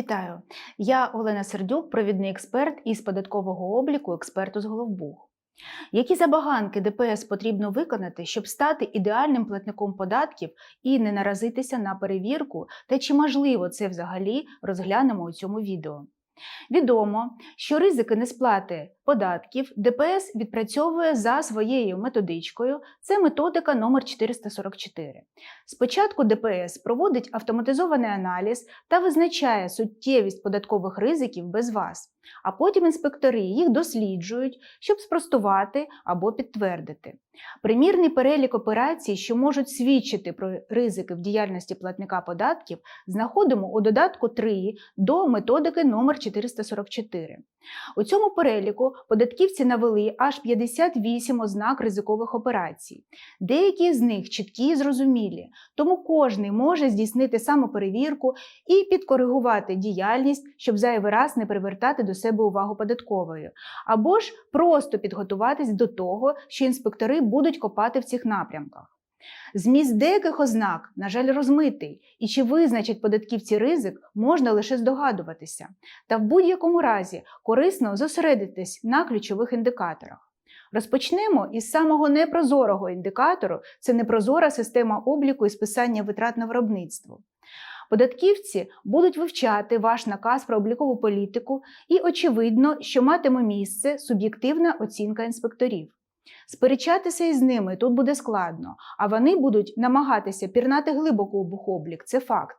Вітаю! Я Олена Сердюк, провідний експерт із податкового обліку експерту з Головбух. Які забаганки ДПС потрібно виконати, щоб стати ідеальним платником податків і не наразитися на перевірку, та чи можливо це взагалі розглянемо у цьому відео? Відомо, що ризики несплати податків ДПС відпрацьовує за своєю методичкою. Це методика номер 444. Спочатку ДПС проводить автоматизований аналіз та визначає суттєвість податкових ризиків без вас, а потім інспектори їх досліджують, щоб спростувати або підтвердити. Примірний перелік операцій, що можуть свідчити про ризики в діяльності платника податків, знаходимо у додатку 3 до методики номер 444. У цьому переліку податківці навели аж 58 ознак ризикових операцій. Деякі з них чіткі і зрозумілі, тому кожний може здійснити самоперевірку і підкоригувати діяльність, щоб зайвий раз не привертати до себе увагу податкової, або ж просто підготуватись до того, що інспектори будуть копати в цих напрямках. Зміст деяких ознак, на жаль, розмитий, і чи визначать податківці ризик, можна лише здогадуватися. Та в будь-якому разі корисно зосередитись на ключових індикаторах. Розпочнемо із самого непрозорого індикатору це непрозора система обліку і списання витрат на виробництво. Податківці будуть вивчати ваш наказ про облікову політику, і очевидно, що матиме місце суб'єктивна оцінка інспекторів. Сперечатися із ними тут буде складно, а вони будуть намагатися пірнати глибоко у бухоблік, це факт.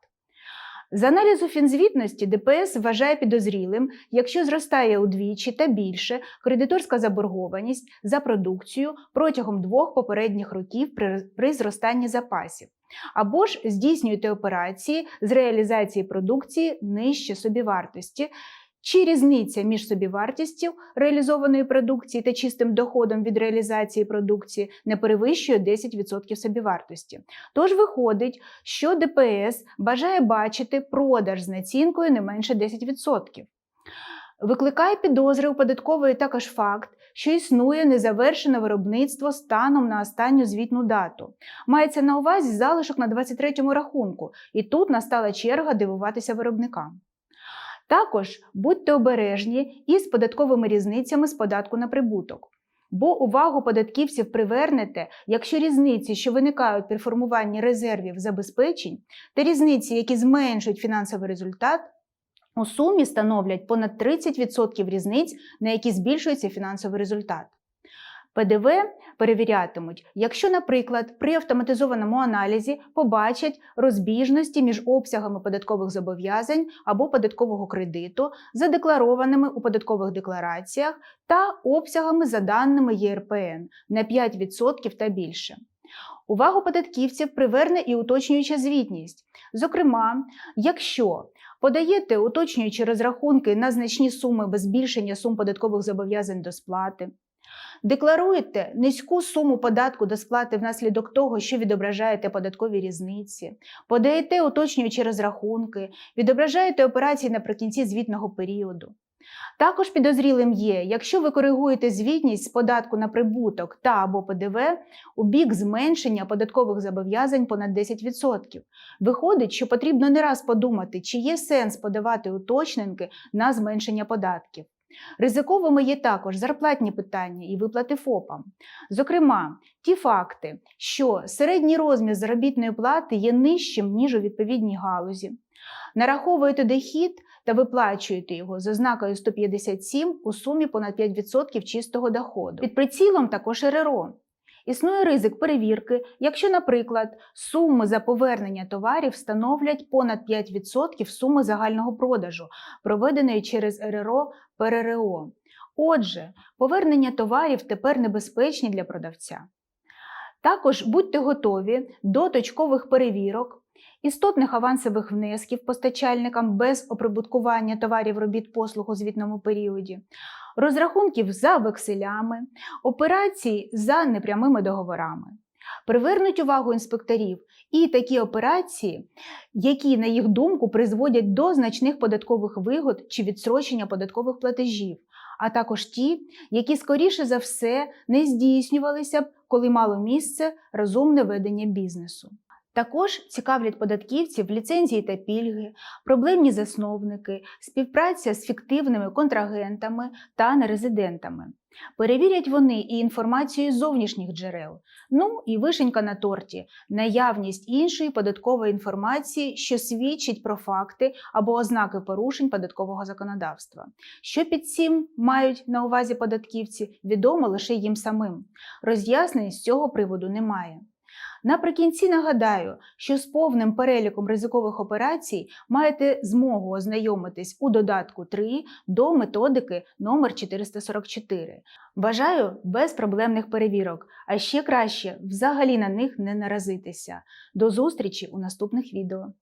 З аналізу фінзвітності ДПС вважає підозрілим, якщо зростає удвічі та більше кредиторська заборгованість за продукцію протягом двох попередніх років при, зростанні запасів, або ж здійснюєте операції з реалізації продукції нижче собівартості, чи різниця між собівартістю реалізованої продукції та чистим доходом від реалізації продукції не перевищує 10% собівартості. Тож виходить, що ДПС бажає бачити продаж з націнкою не менше 10%. Викликає підозри у податкової також факт, що існує незавершене виробництво станом на останню звітну дату. Мається на увазі залишок на 23-му рахунку, і тут настала черга дивуватися виробникам. Також будьте обережні із податковими різницями з податку на прибуток. Бо увагу податківців привернете, якщо різниці, що виникають при формуванні резервів забезпечень, та різниці, які зменшують фінансовий результат, у сумі становлять понад 30% різниць, на які збільшується фінансовий результат. ПДВ перевірятимуть, якщо, наприклад, при автоматизованому аналізі побачать розбіжності між обсягами податкових зобов'язань або податкового кредиту, задекларованими у податкових деклараціях та обсягами за даними ЄРПН на 5% та більше. Увагу податківців приверне і уточнююча звітність. Зокрема, якщо подаєте уточнюючі розрахунки на значні суми без збільшення сум податкових зобов'язань до сплати, Декларуєте низьку суму податку до сплати внаслідок того, що відображаєте податкові різниці, подаєте уточнюючі розрахунки, відображаєте операції наприкінці звітного періоду. Також підозрілим є, якщо ви коригуєте звітність з податку на прибуток та або ПДВ у бік зменшення податкових зобов'язань понад 10%. Виходить, що потрібно не раз подумати, чи є сенс подавати уточненки на зменшення податків. Ризиковими є також зарплатні питання і виплати ФОПам. Зокрема, ті факти, що середній розмір заробітної плати є нижчим, ніж у відповідній галузі. Нараховуєте дохід та виплачуєте його з ознакою 157 у сумі понад 5% чистого доходу. Під прицілом також РРО. Існує ризик перевірки, якщо, наприклад, суми за повернення товарів становлять понад 5% суми загального продажу, проведеної через РРО ПРРО. Отже, повернення товарів тепер небезпечні для продавця. Також будьте готові до точкових перевірок. Істотних авансових внесків постачальникам без оприбуткування товарів робіт послуг у звітному періоді, розрахунків за векселями, операцій за непрямими договорами. Привернуть увагу інспекторів і такі операції, які, на їх думку, призводять до значних податкових вигод чи відсрочення податкових платежів, а також ті, які скоріше за все не здійснювалися б, коли мало місце розумне ведення бізнесу. Також цікавлять податківців ліцензії та пільги, проблемні засновники, співпраця з фіктивними контрагентами та нерезидентами. Перевірять вони і інформацію з зовнішніх джерел. Ну і вишенька на торті наявність іншої податкової інформації, що свідчить про факти або ознаки порушень податкового законодавства. Що під цим мають на увазі податківці, відомо лише їм самим. Роз'яснень з цього приводу немає. Наприкінці нагадаю, що з повним переліком ризикових операцій маєте змогу ознайомитись у додатку 3 до методики номер 444. Бажаю без проблемних перевірок, а ще краще взагалі на них не наразитися. До зустрічі у наступних відео.